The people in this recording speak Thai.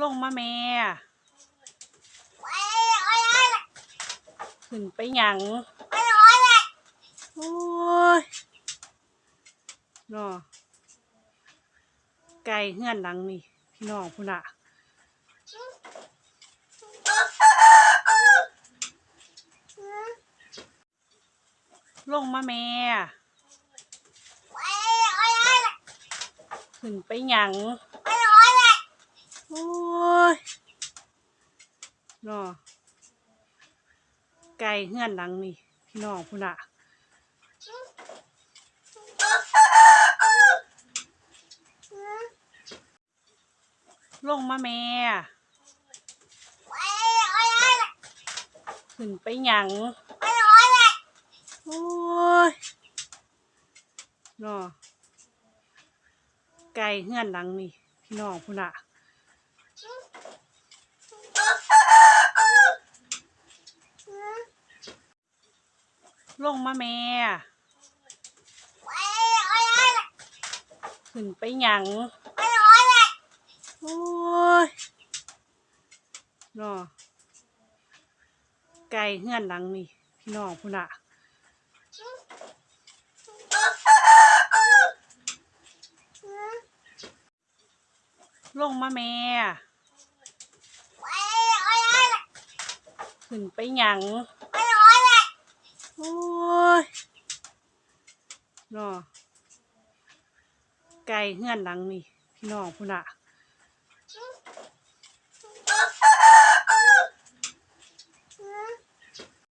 ลงมาแม่ขึ้นไปหยังโอ้ยเนาะไก่เฮือนหลังนี่พี่น้องพุ่นอะลงมาแม่ขึ้นไปหยัง โอ้ยนาะไก่เฮือนหลังนี่ พี่น้องพุ่นอะลงมาแม่ขึ้นไปหยังโอ้ยนาะไก่เฮือนหลังนี่ พี่น้องพุ่นอะ ลงมาแม่ขึ้นไปหยังโอ้ยนาะไก่เฮือนหลังนี่ พี่น้องพุ่นอะลงมาแม่ ขึ้นไปหยังโอ้ยนาะไก่เฮือนหลังนี่ พี่น้องพุ่นอะ